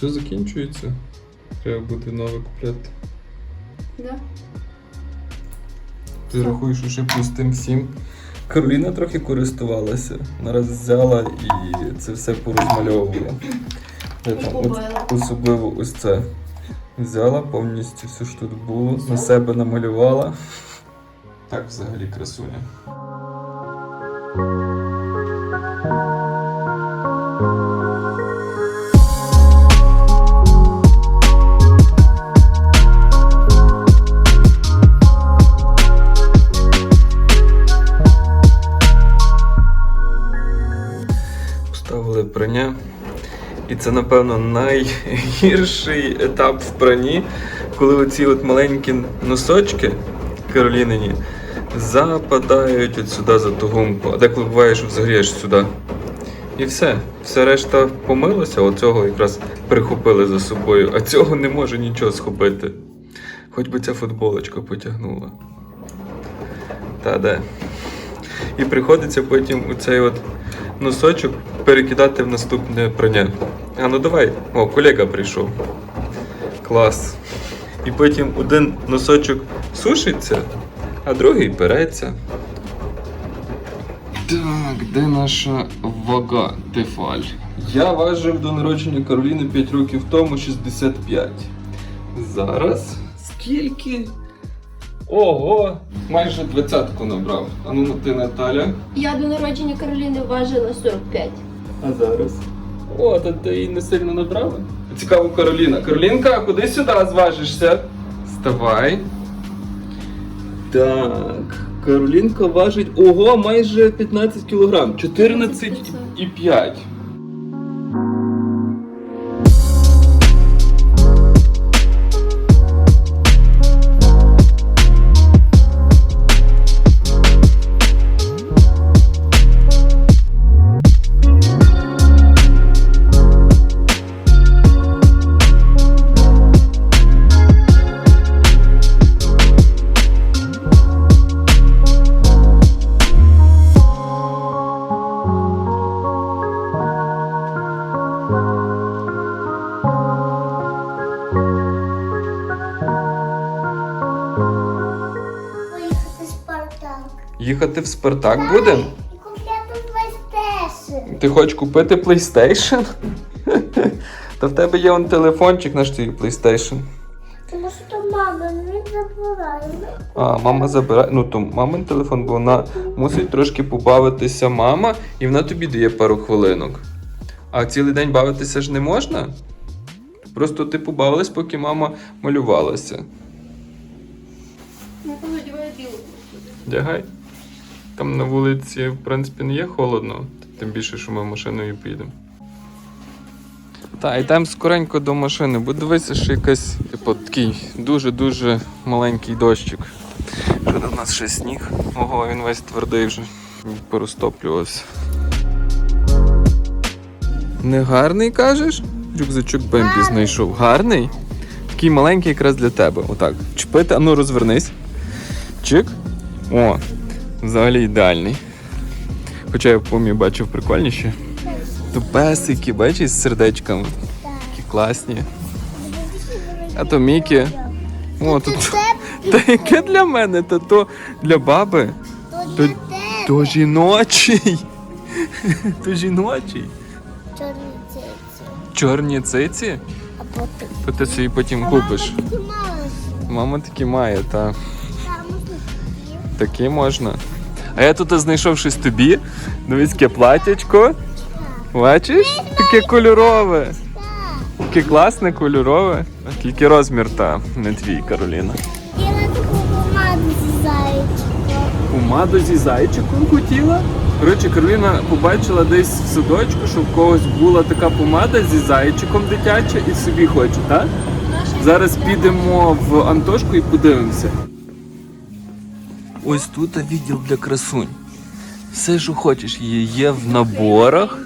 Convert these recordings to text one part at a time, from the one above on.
Все закінчується. Треба буде нове купляти. Да? Ти рахуєш, що ще пустим всім. Кароліна трохи користувалася. Нараз взяла і це все порозмальовувала. Де там, от, особливо ось це. Взяла повністю все, що тут було, на себе намалювала. Так взагалі красуня. І це, напевно, найгірший етап в пранні, коли оці от маленькі носочки Каролінині западають от сюди за ту гумку. А деколи буває, що взагалі сюди. І все. Все решта помилося, оцього якраз прихопили за собою, а цього не може нічого схопити. Хоч би ця футболочка потягнула. Та де. І приходиться потім у цей от носочок перекидати в наступне прання. А ну давай, о, колега прийшов. Клас. І потім один носочок сушиться, а другий переться. Так, де наша вага Тефаль? Я важив до народження Кароліни 5 років тому 65. Зараз скільки? Ого! Майже двадцятку набрав. А ну ти Наталя. Я до народження Кароліни важила 45. А зараз? О, то ти її не сильно набрала? Цікаво, Кароліна. Каролінка, куди сюди зважишся? Вставай. Так. Каролінка важить. Ого, майже 15 кілограм. 14 Їхати в Спартак буде? Купляти PlayStation. Ти хочеш купити PlayStation? Та в тебе є он телефончик на твій PlayStation. Тому що то мама не забирає. А, мама забирає. Ну то мамин телефон, бо вона мусить трошки побавитися мама, і вона тобі дає пару хвилинок. А цілий день бавитися ж не можна? Просто ти побавилась, поки мама малювалася. Ну. Дягай. Там на вулиці, в принципі, не є холодно, тим більше, що ми машиною підемо. Так, йдемо скоренько до машини, бо дивися, що якась, типу, такий дуже-дуже маленький дощик. Вже до нас ще сніг. Ого, він весь твердий вже. Порозтоплювався. Не гарний, кажеш? Рюкзачок Бембі знайшов. Гарний? Такий маленький якраз для тебе. Отак. Чпити, а ну розвернись. Чик. О, взагалі ідеальний. Хоча я в помі бачив прикольніші. То песики, бачиш, з сердечками. Такі класні. А то Мікі. О, тут. Та яке для мене? Та то для баби. То, то жіночий. То жіночий. Чорні циці. Чорні циці? Або ти. То ти собі потім купиш. Мама такі. Мама такі має, та. Такі. Можна. А я тут знайшов щось тобі. Яке платячко. Бачиш? Таке кольорове. Таке класне кольорове. Тільки розмір та не твій, Кароліна. Я на таку помаду зі зайчиком. Помаду зі зайчиком хотіла. Коротше, Кароліна побачила десь в садочку, що в когось була така помада зі зайчиком дитяча і собі хоче, так? Зараз підемо в Антошку і подивимося. Ось тут відділ для красунь. Все, що хочеш, є, є в наборах.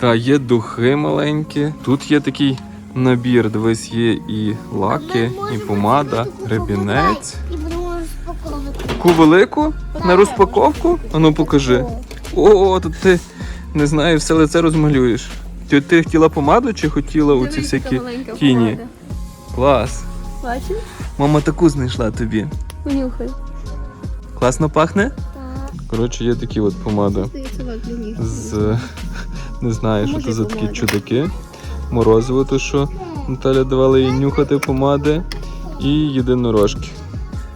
Та є духи маленькі. Тут є такий набір, дивись, є і лаки, і помада, розпаковувати. Таку велику на розпаковку? Ану покажи. О, тут ти не знаю, все лице розмалюєш. Ти, ти хотіла помаду чи хотіла оці всякі тіні? Клас. Бачиш? Мама таку знайшла тобі. Понюхай. Класно пахне? Так. Коротше, є такі от помади. З не знаю, що це за такі чудаки. Морозиво, то що Наталя давала їй нюхати помади і єдинорожки.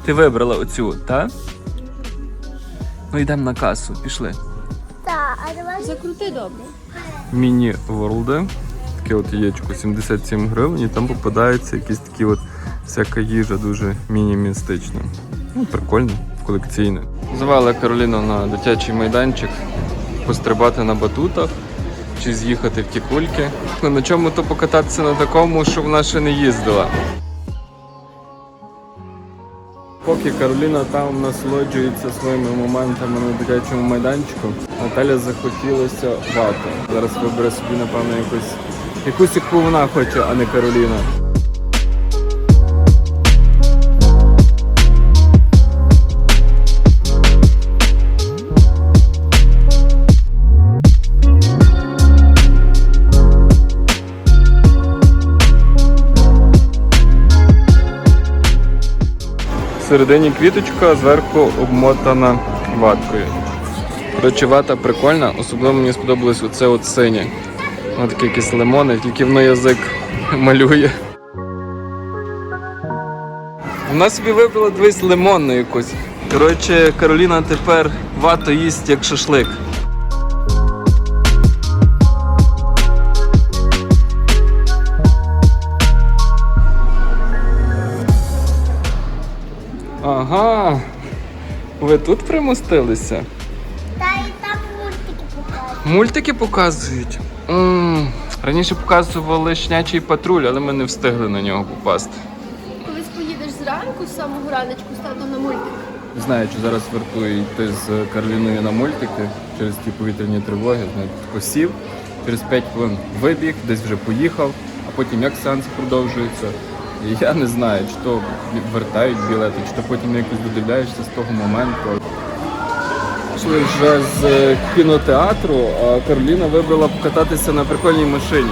Ти вибрала оцю, так? Ну йдемо на касу, пішли. Так, а давай Закрути добре. Міні Ворлди. Таке от яєчко 77 гривень, і там попадаються якісь такі от всяка їжа дуже мінімістична. Ну, прикольно, колекційне. Звали Кароліну на дитячий майданчик пострибати на батутах чи з'їхати в ті кульки. Ну, на чому то покататися на такому, що вона ще не їздила. Поки Кароліна там насолоджується своїми моментами на дитячому майданчику, Наталя захотілося вати. Зараз вибере собі, напевно, якусь, якусь, яку вона хоче, а не Кароліна. Всередині квіточка, зверху обмотана ваткою. Коротше, вата прикольна, особливо мені сподобалось оце от синє. Ось таке якесь лимони, тільки воно язик малює. Вона собі вибрала десь лимонну якусь. Коротше, Кароліна тепер вату їсть як шашлик. Ага. Ви тут примостилися? Та і там мультики покажуть. Мультики показують. м Раніше показували щнячий патруль, але ми не встигли на нього попасти. Колись поїдеш зранку, з самого раночку, стати на мультик. Знаю, що зараз вартує йти з Кароліною на мультики через ті повітряні тривоги. Знаєте, посів, через 5 хвилин вибіг, десь вже поїхав, а потім як сеанс продовжується. Я не знаю, чи то вертають білети, чи то потім якось додивляєшся з того моменту. Пішли вже з е, кінотеатру, а Кароліна вибрала покататися на прикольній машині.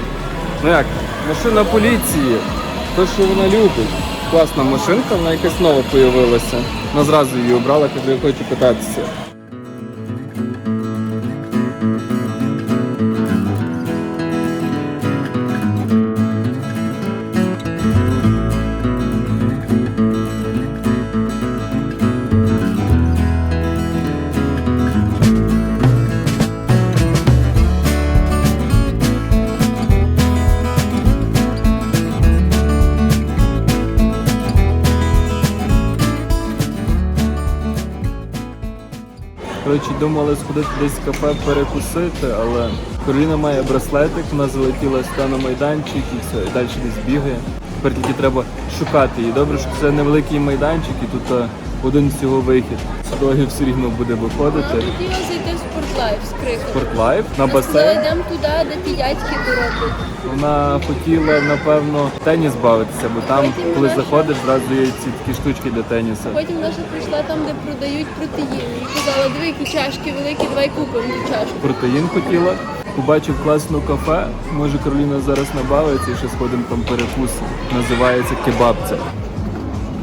Ну як, машина поліції, то, що вона любить. Класна машинка, вона якась нова появилася. Вона зразу її обрала, каже, я хочу кататися. Коротше, думали сходити десь в кафе перекусити, але Кароліна має браслетик, вона залетіла сюди на майданчик і все, і далі десь бігає. Тепер тільки треба шукати її. Добре, що це невеликий майданчик і тут е, один всього вихід. З дороги все рівно буде виходити. хотіла зайти в спортлайф з криком. Спортлайф на басейн. йдемо туди, де ті дядьки дороблять. Вона хотіла, напевно, теніс бавитися, бо там, Потім коли наша- заходиш, зразу є ці такі штучки для тенісу. Потім наша прийшла там, де продають протеїн. І казала, диви, які чашки великі, давай купимо ту чашку. протеїн хотіла. Побачив класну кафе. Може Кароліна зараз набавиться і ще сходимо там перекус. Називається кебабця.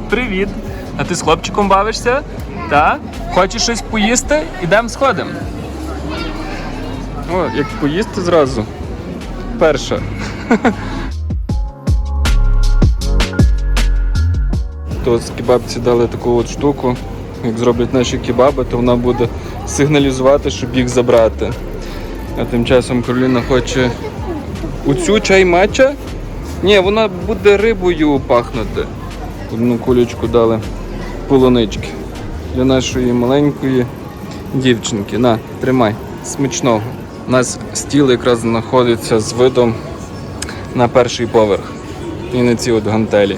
Привіт! А ти з хлопчиком бавишся? Так? Хочеш щось поїсти? Ідемо сходимо. О, як поїсти зразу. Перша. То з кебабці дали таку от штуку. Як зроблять наші кебаби, то вона буде сигналізувати, щоб їх забрати. А тим часом Кароліна хоче оцю чай матча? Ні, вона буде рибою пахнути. Одну кулечку дали полунички для нашої маленької дівчинки. На, тримай, смачного. У нас стіл якраз знаходиться з видом на перший поверх. І на ці от гантелі.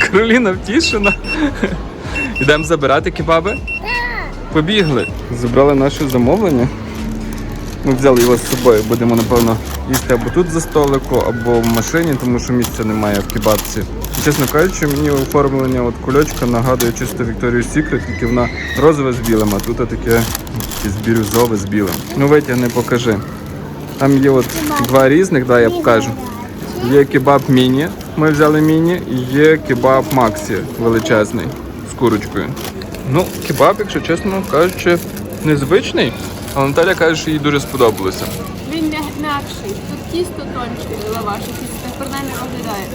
Кароліна втішена. Йдемо забирати кебаби? Побігли. Забрали наше замовлення. Ми взяли його з собою, будемо, напевно, їсти або тут за столику, або в машині, тому що місця немає в кебабці. І, чесно кажучи, мені оформлення от кульочка нагадує чисто Victoria's Secret, тільки вона розове з білим, а тут таке бірюзове з білим. Ну витягни, покажи. Там є от два різних, да, я покажу. Є кебаб міні, ми взяли міні, і є кебаб Максі величезний з курочкою. Ну, кебаб, якщо чесно кажучи, незвичний, але Наталя каже, що їй дуже сподобалося. Він м'я- м'якший. Тут тісто тонче лаваш, якийсь так принаймні виглядає.